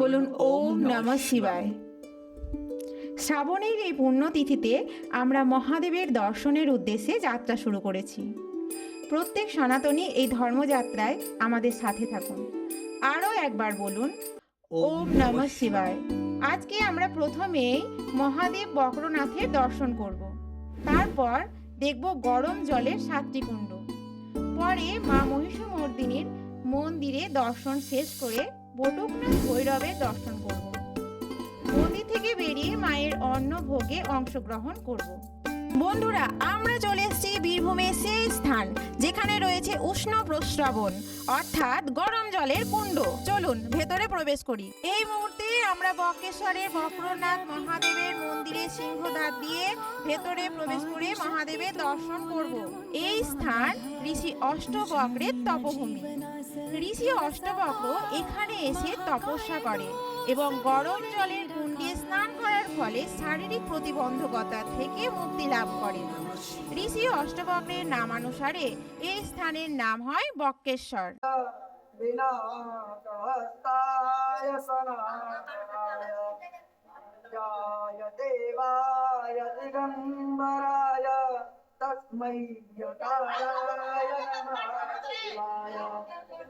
বলুন ওম নমঃ শিবায়। শ্রাবণের এই পুণ্যতিথিতে আমরা মহাদেবের দর্শনের উদ্দেশ্যে যাত্রা শুরু করেছি। প্রত্যেক সনাতনী এই ধর্মযাত্রায় আমাদের সাথে থাকুন। আরও একবার বলুন ওম নমঃ শিবায়। আজকে আমরা প্রথমেই মহাদেব বক্রনাথের দর্শন করব। তারপর দেখব গরম জলের সাতটি কুণ্ড। পরে মা মহিষমর্দিনীর মন্দিরে দর্শন শেষ করে বটুকনাথ ভৈরবের দর্শন করব। মন্দির থেকে বেরিয়ে মায়ের অন্ন ভোগে অংশগ্রহণ করব। বন্ধুরা, আমরা চলে এসেছি বীরভূমের সেই স্থান যেখানে রয়েছে উষ্ণ প্রস্রবণ, অর্থাৎ গরম জলের কুণ্ড। চলুন, ভেতরে প্রবেশ করি। এই মুহূর্তে আমরা বক্রেশ্বরের বক্রনাথ মহাদেবের মন্দিরে সিংহদ্বার দিয়ে ভেতরে প্রবেশ করে মহাদেবের দর্শন করব। এই স্থান ঋষি অষ্টবক্রের তপভূমি। ঋষি অষ্টবক্র এখানে এসে তপস্যা করে এবং গরম জলের কুণ্ডে স্নান করার ফলে শারীরিক প্রতিবন্ধকতা থেকে মুক্তি লাভ করেন ঋষি অষ্টবক্রের নামানুসারে এই স্থানের নাম হয় বক্রেশ্বর विनाशहस्ताय सनातनाय जाय देवाय दिगम्बराय तस्मै यकाराय नमः शिवाय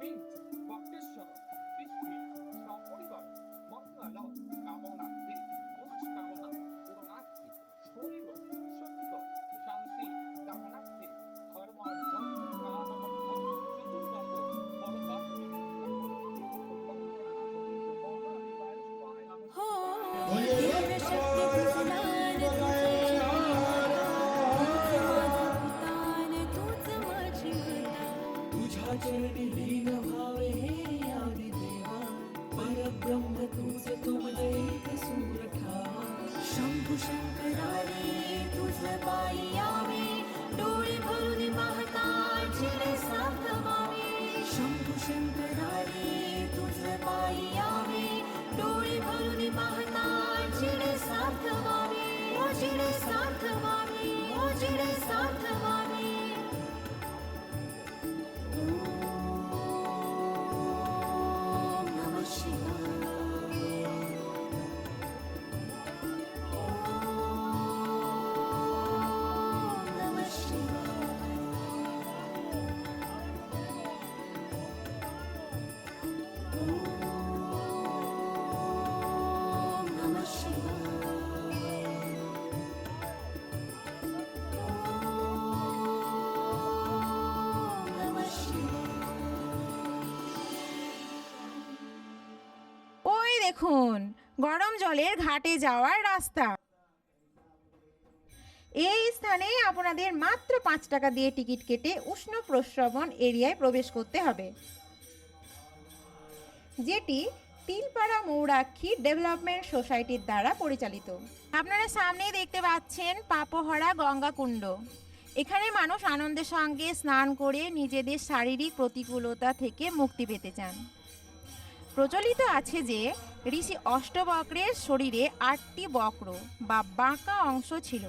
Me. शंभू शंकरारी तुझ पायी यावे डोळे भरून पाहता जिने साधवावे शंभू शंकरारी तुझ पायी यावे डोळे भरून पाहता দেখুন, গরম জলের ঘাটে যাওয়ার রাস্তা। এই স্থানে আপনাদের মাত্র পাঁচ টাকা দিয়ে টিকিট কেটে উষ্ণ প্রস্রবণ এরিয়ায় প্রবেশ করতে হবে। যেটি তিলপাড়া মৌরাক্ষী ডেভেলপমেন্ট সোসাইটির দ্বারা পরিচালিত। আপনারা সামনেই দেখতে পাচ্ছেন পাপহরা গঙ্গা কুণ্ড এখানে মানুষ আনন্দের সঙ্গে স্নান করে নিজেদের শারীরিক প্রতিকূলতা থেকে মুক্তি পেতে চান। প্রচলিত আছে যে ঋষি অষ্টবক্রের শরীরে আটটি বক্র বা বাঁকা অংশ ছিল।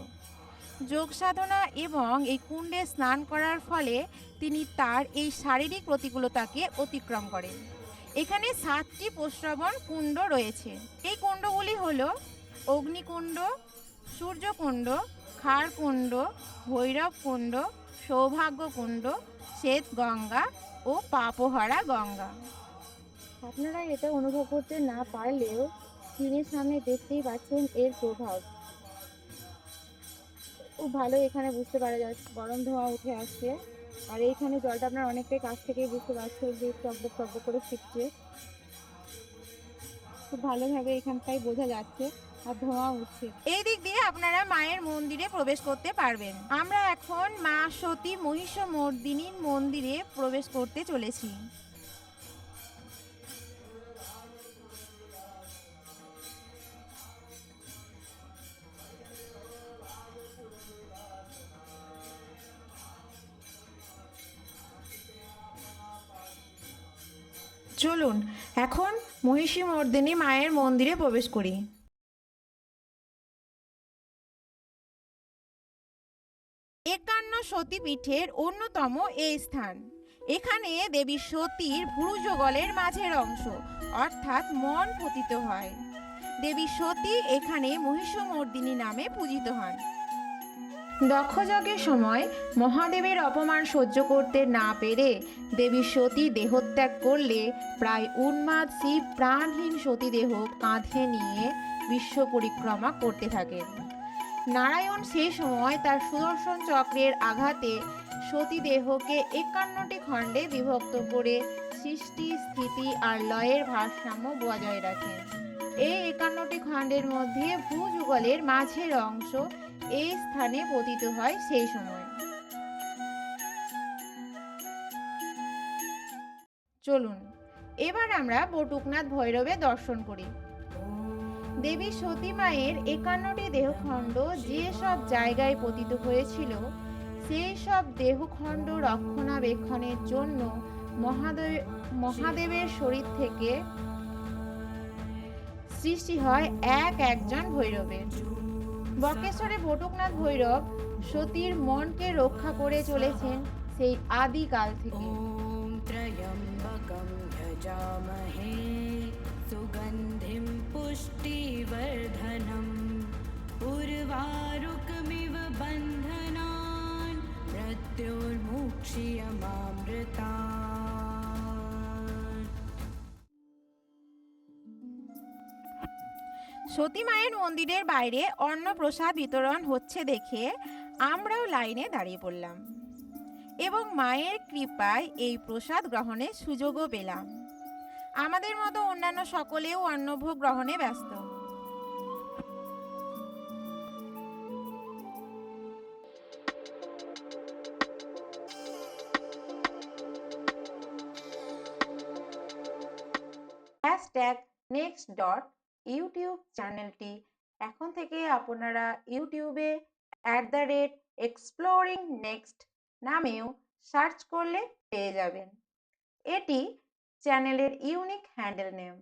যোগ সাধনা এবং এই কুণ্ডে স্নান করার ফলে তিনি তার এই শারীরিক প্রতিকূলতাকে অতিক্রম করেন। এখানে সাতটি প্রশ্রবণ কুণ্ড রয়েছে। এই কুণ্ডগুলি হল অগ্নিকুণ্ড, সূর্যকুণ্ড খারকুণ্ড ভৈরবকুণ্ড, সৌভাগ্যকুণ্ড শ্বেত গঙ্গা ও পাপহারা গঙ্গা। আপনারা এটা অনুভব করতে না পারলেও স্ক্রিনের সামনে দেখতেই পাচ্ছেন এর প্রভাব। খুব ভালো এখানে বুঝতে পারা যাচ্ছে, গরম ধোঁয়া উঠে আসছে। আর এইখানে জলটা আপনার অনেকটাই কাছ থেকেই বুঝতে পারছেন যে টকবক টকবক করে ছিটছে খুব ভালোভাবে এখানটাই বোঝা যাচ্ছে আর ধোঁয়া উঠছে। এই দিক দিয়ে আপনারা মায়ের মন্দিরে প্রবেশ করতে পারবেন। আমরা এখন মা সতী মহিষমর্দিনীর মন্দিরে প্রবেশ করতে চলেছি। চলুন, এখন মহিষী মর্দিনী মায়ের মন্দিরে প্রবেশ করি। একান্ন সতীপীঠের অন্যতম এই স্থান। এখানে দেবী সতীর ভ্রুযুগলের মাঝের অংশ, অর্থাৎ মন পতিত হয়। দেবী সতী এখানে মহিষমর্দিনী নামে পূজিত হন। দক্ষযজ্ঞের সময় মহাদেবের অপমান সহ্য করতে না পেরে দেবী সতী দেহত্যাগ করলে প্রায় উন্মাদ শিব প্রাণহীন সতীদেহ কাঁধে নিয়ে বিশ্ব পরিক্রমা করতে থাকেন নারায়ণ সেই সময় তার সুদর্শন চক্রের আঘাতে সতীদেহকে একান্নটি খণ্ডে বিভক্ত করে সৃষ্টি, স্থিতি আর লয়ের ভারসাম্য বজায় রাখেন এই একান্নটি খণ্ডের মধ্যে ভূযুগলের মাঝের অংশ এই স্থানে পতিত হয় সেই সময়। চলুন, এবার আমরা বটুকনাথ ভৈরবে দর্শন করি। দেবী সতী মায়ের একান্নটি দেহখণ্ড যে সব জায়গায় পতিত হয়েছিল সেই সব দেহখণ্ড রক্ষণাবেক্ষণের জন্য মহাদেব মহাদেবের শরীর থেকে সৃষ্টি হয় এক একজন ভৈরবের। বক্রেশ্বরে বটুকনাথ ভৈরব সতীর মনকে রক্ষা করে চলেছেন সেই আদিকাল থেকে। সুগন্ধিম পুষ্টিবর্ধনম উর্বারুকমিব বন্ধনান মৃত্যুর্মুক্ষিয়মামৃতা সতী মায়ের মন্দিরের বাইরে অন্ন প্রসাদ বিতরণ হচ্ছে দেখে আমরাও লাইনে দাঁড়িয়ে পড়লাম। এবং মায়ের কৃপায় এই প্রসাদ গ্রহণের সুযোগও পেলাম। আমাদের মতো অন্যান্য সকলেও অন্নভোগ গ্রহণে ব্যস্ত। হ্যাশট্যাগ নেক্সট ডট ইউটিউব চ্যানেলটি এখন থেকে আপনারা ইউটিউবে at the rate exploring next নামেও সার্চ করলে পেয়ে যাবেন। এটি চ্যানেলের ইউনিক হ্যান্ডেল নেম